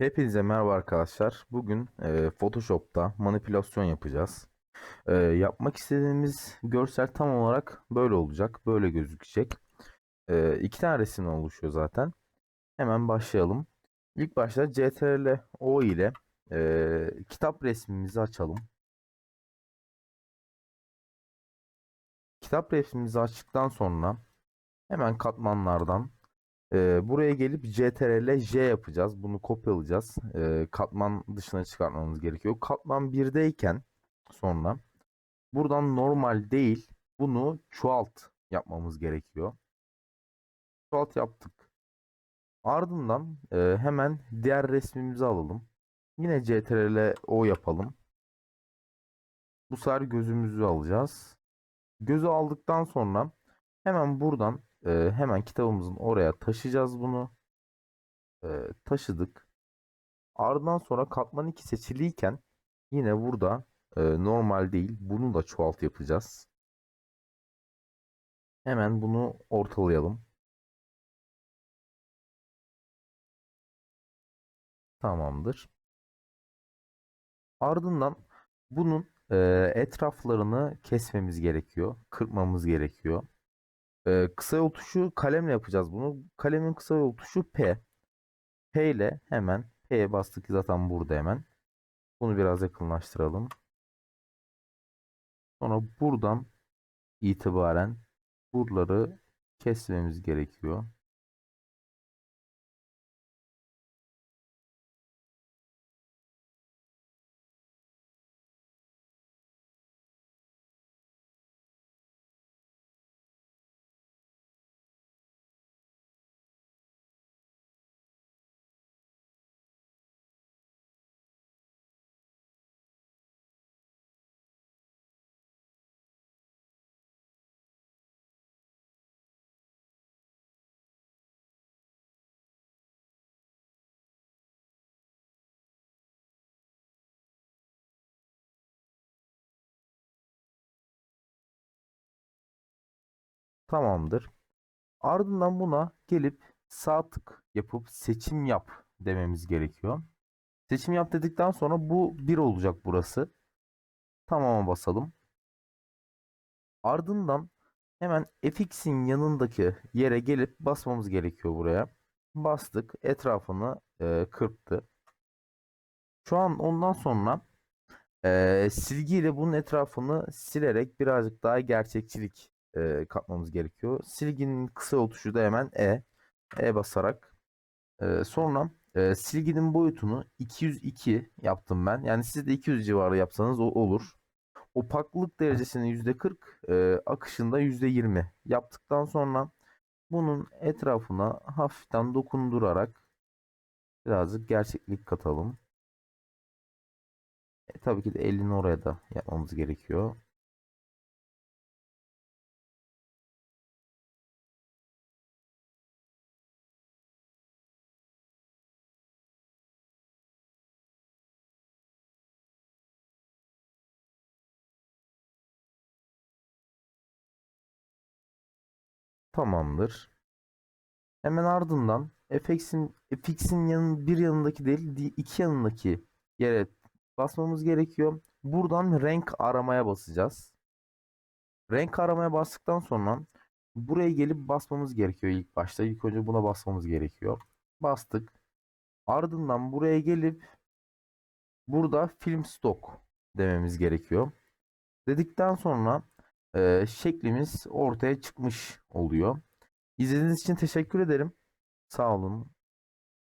Hepinize merhaba arkadaşlar. Bugün e, Photoshop'ta manipülasyon yapacağız. E, yapmak istediğimiz görsel tam olarak böyle olacak. Böyle gözükecek. E, iki tane resim oluşuyor zaten. Hemen başlayalım. İlk başta CTRL O ile e, kitap resmimizi açalım. Kitap resmimizi açtıktan sonra hemen katmanlardan ee, buraya gelip CTRL J yapacağız. Bunu kopyalayacağız. Ee, katman dışına çıkartmamız gerekiyor. Katman 1'deyken sonra buradan normal değil bunu çoğalt yapmamız gerekiyor. Çoğalt yaptık. Ardından e, hemen diğer resmimizi alalım. Yine CTRL O yapalım. Bu sefer gözümüzü alacağız. Gözü aldıktan sonra hemen buradan ee, hemen kitabımızın oraya taşıyacağız bunu. Ee, taşıdık. Ardından sonra katman 2 seçiliyken yine burada e, normal değil. Bunu da çoğalt yapacağız. Hemen bunu ortalayalım. Tamamdır. Ardından bunun e, etraflarını kesmemiz gerekiyor. Kırpmamız gerekiyor. Ee, kısa yol tuşu kalemle yapacağız bunu. Kalemin kısa yol tuşu P. P ile hemen P'ye bastık zaten burada hemen. Bunu biraz yakınlaştıralım. Sonra buradan itibaren buraları kesmemiz gerekiyor. Tamamdır. Ardından buna gelip sağ tık yapıp seçim yap dememiz gerekiyor. Seçim yap dedikten sonra bu 1 olacak burası. Tamam'a basalım. Ardından hemen fx'in yanındaki yere gelip basmamız gerekiyor buraya. Bastık. Etrafını e, kırptı. Şu an ondan sonra e, silgiyle bunun etrafını silerek birazcık daha gerçekçilik e, katmamız gerekiyor. Silginin kısa yol da hemen E. E basarak. E, sonra e, silginin boyutunu 202 yaptım ben. Yani siz de 200 civarı yapsanız o olur. Opaklık derecesini %40, e, akışında %20 yaptıktan sonra bunun etrafına hafiften dokundurarak birazcık gerçeklik katalım. E, tabii ki de elini oraya da yapmamız gerekiyor. Tamamdır. Hemen ardından fx'in fx'in yanın bir yanındaki değil iki yanındaki yere basmamız gerekiyor. Buradan renk aramaya basacağız. Renk aramaya bastıktan sonra buraya gelip basmamız gerekiyor ilk başta. İlk önce buna basmamız gerekiyor. Bastık. Ardından buraya gelip burada film stock dememiz gerekiyor. Dedikten sonra e, şeklimiz ortaya çıkmış oluyor. İzlediğiniz için teşekkür ederim. Sağ olun.